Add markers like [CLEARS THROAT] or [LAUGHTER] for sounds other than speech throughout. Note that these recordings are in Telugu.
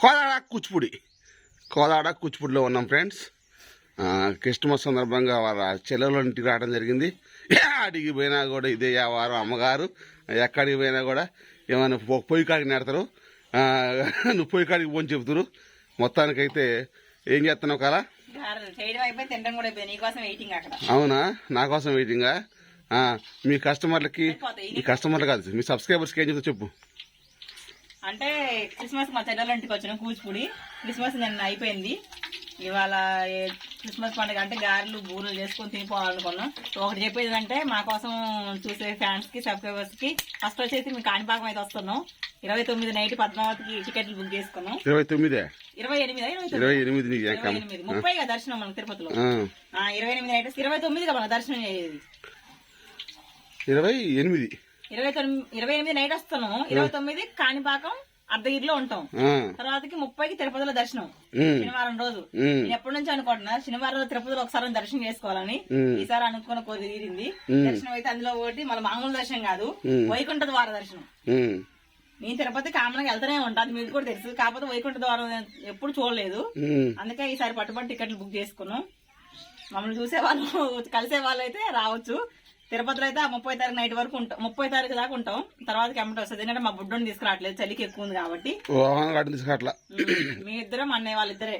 కోదాడ కూచిపూడి. కోదాడ కూచిపూడిలో ఉన్నాం ఫ్రెండ్స్. క్రిస్మస్ సందర్భంగా వాళ్ళ చెల్లెల ఇంటికి రావడం జరిగింది. అడిగి పోయినా కూడా ఇదే వ్యవహారం అమ్మగారు. ఎక్కడికి పోయినా కూడా ఏమైనా పొయ్యి కాడికి నెడతారు. నువ్వు పొయ్యి కాడికి పోని చెబుతారు. మొత్తానికైతే ఏం చేస్తున్నావు కదా అవునా? నా కోసం వెయిటింగా మీ కస్టమర్లకి మీ కస్టమర్లు కాదు. మీ సబ్స్క్రైబర్స్కి ఏం చెప్తా చెప్పు. అంటే క్రిస్మస్ మా చెల్లెల ఇంటికి వచ్చిన కూచిపూడి. క్రిస్మస్ నిన్న అయిపోయింది. ఇవాళ క్రిస్మస్ పండుగ అంటే గారెలు బూరెలు చేసుకొని తినిపోవాలనుకున్నాం. ఒకటి చెప్పేది అంటే మా కోసం చూసే ఫ్యాన్స్కి సబ్స్క్రైబర్స్కి ఫస్ట్ వచ్చేసి మీ కాణిపాకం అయితే వస్తున్నాం. ఇరవై తొమ్మిది నైట్ పద్మావతికి టికెట్లు బుక్ చేసుకున్నాం. ఇరవై తొమ్మిదే? ఇరవై ఎనిమిది? ఇరవై ఎనిమిది ముప్పై దర్శనం మనకు తిరుపతిలో? ఇరవై ఎనిమిది నైట్ ఇరవై తొమ్మిది మన దర్శనం అయ్యేది. ఇరవై ఎనిమిది. ఇరవై తొమ్మిది ఇరవై ఎనిమిది నైట్ వస్తున్నాము ఇరవై తొమ్మిది కాణిపాకం అర్ధగిరిలో ఉంటాం. తర్వాతకి ముప్పైకి తిరుపతిలో దర్శనం. శనివారం రోజు. నేను ఎప్పటి నుంచి అనుకుంటున్నా శనివారం రోజు తిరుపతిలో ఒకసారి దర్శనం చేసుకోవాలని. ఈసారి అనుకున్న కోరి తీరింది. దర్శనం అయితే అందులో ఒకటి మన మామూలు దర్శనం కాదు. వైకుంఠ ద్వార దర్శనం. నేను తిరుపతి కామన్గా వెళ్తూనే ఉంటా అది మీకు కూడా తెలుసు. కాకపోతే వైకుంఠ ద్వారం ఎప్పుడు చూడలేదు. అందుకే ఈసారి పట్టుబడి టికెట్లు బుక్ చేసుకున్నాం. మమ్మల్ని చూసే వాళ్ళు కలిసే వాళ్ళు అయితే రావచ్చు. తిరుపతిలో అయితే ముప్పై తారీఖు నైట్ వరకు ఉంటాం. ముప్పై తారీఖు దాకా ఉంటాం. తర్వాత ఎమ్మటి వస్తుంది. ఎందుకంటే మా బుడ్డోని తీసుకురావట్లేదు. చలికి ఎక్కువ ఉంది కాబట్టి. మీ ఇద్దరం అన్నయ్య వాళ్ళిద్దరే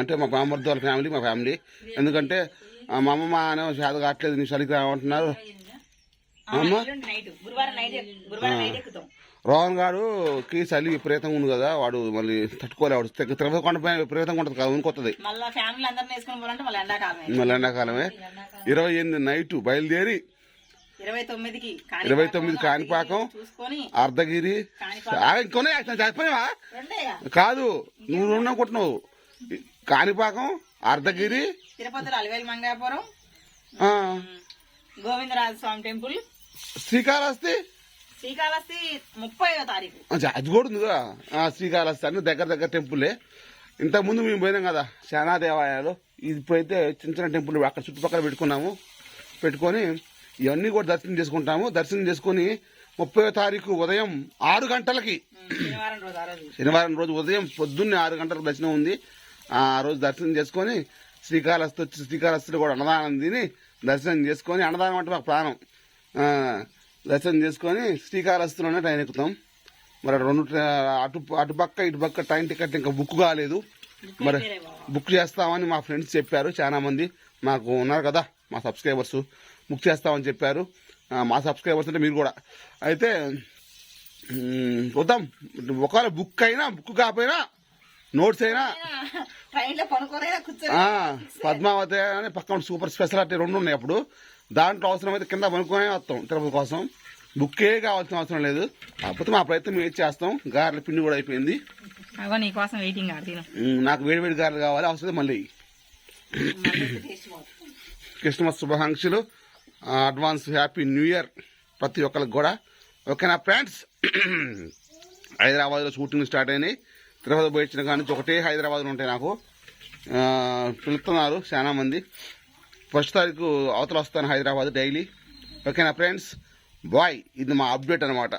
అంటే మా బామ్మర్ది వాళ్ళ ఫ్యామిలీ మా ఫ్యామిలీ ఎందుకంటే మా అమ్మమ్మ అనే చేత కావట్లేదు. నీ చలికి ఎక్కుతాం. రోహన్ గారుకి చలి విపరీతంగా ఉంది కదా. వాడు మళ్ళీ తట్టుకోలేవాడు తిరుపతి కొండ పైన విపరీతంగా ఉంటుంది కదా ఎండాకాలమే. మళ్ళీ ఎండాకాలమే. ఇరవై ఎనిమిది నైట్ బయలుదేరి ఇరవై తొమ్మిది కాణిపాకం అర్ధగిరి. ఇంకొనే చెప్పనివా రెండేగా. కాదు నువ్వు రెండు అనుకుంటున్నావు కాణిపాకం అర్ధగిరి. తిరుపతిలో అలివేలు మంగాపురం గోవిందరాజ స్వామి టెంపుల్. శ్రీకాళహస్తి? శ్రీకాళహస్తి ముప్పైవ తారీఖు. అది కూడా ఉంది కదా శ్రీకాళహస్తి అన్ని దగ్గర దగ్గర టెంపులే. ఇంతకుముందు మేము పోయినాం కదా శానా దేవాలయాలు. ఇప్పుడైతే చిన్న చిన్న టెంపుల్ అక్కడ చుట్టుపక్కల పెట్టుకున్నాము. పెట్టుకొని ఇవన్నీ కూడా దర్శనం చేసుకుంటాము. దర్శనం చేసుకొని ముప్పై తారీఖు ఉదయం ఆరు గంటలకి శనివారం రోజు ఉదయం పొద్దున్నే ఆరు గంటలకు దర్శనం ఉంది. ఆ రోజు దర్శనం చేసుకొని శ్రీకాళహస్తి వచ్చి శ్రీకాళహస్తిలో కూడా అన్నదానం తిని దర్శనం చేసుకొని అన్నదానం అంటే మాకు ప్రాణం. దర్శనం చేసుకొని శ్రీకాళహస్తిలోనే ట్రైన్ ఎక్కుతాం. మరి రెండు అటు అటుపక్క ఇటుపక్క ట్రైన్ టికెట్ ఇంకా బుక్ కాలేదు. మరి. బుక్ చేస్తామని మా ఫ్రెండ్స్ చెప్పారు చాలా మంది మాకు ఉన్నారు కదా మా సబ్స్క్రైబర్స్. బుక్ చేస్తామని చెప్పారు. మా సబ్స్క్రైబర్స్ అంటే మీరు కూడా. అయితే చూద్దాం. ఒకవేళ బుక్ అయినా బుక్ కాకపోయినా నోట్స్ అయినా పద్మావతి అని పక్కన సూపర్ స్పెషాలిటీ రెండు ఉన్నాయి అప్పుడు. దాంట్లో అవసరమైతే కింద పనుకునే వస్తాం తిరుపతి కోసం. బుక్కే కావాల్సిన అవసరం లేదు. కాకపోతే మా ప్రయత్నం ఏం చేస్తాం? గారెల పిండి కూడా అయిపోయింది. అగో నీ కోసం వెయిటింగ్ ఆడ తిను. మ్, నాకు వేడి వేడి గారెలు కావాలి అవసరం మళ్ళీ. క్రిస్మస్ [COUGHS] శుభాకాంక్షలు. అడ్వాన్స్ హ్యాపీ న్యూ ఇయర్ ప్రతి ఒక్కరికి కూడా. ఓకేనా ఫ్రెండ్స్ [CLEARS THROAT] హైదరాబాద్లో షూటింగ్ స్టార్ట్ అయినాయి. తిరుపతి పోయి వచ్చిన కానీ ఒకటే హైదరాబాద్లో ఉంటాయి నాకు. పిలుస్తున్నారు చాలామంది ఫస్ట్ తారీఖు అవతల వస్తాను హైదరాబాద్ డైలీ ఓకేనా ఫ్రెండ్స్ బాయ్ ఇది మా అప్డేట్ అనమాట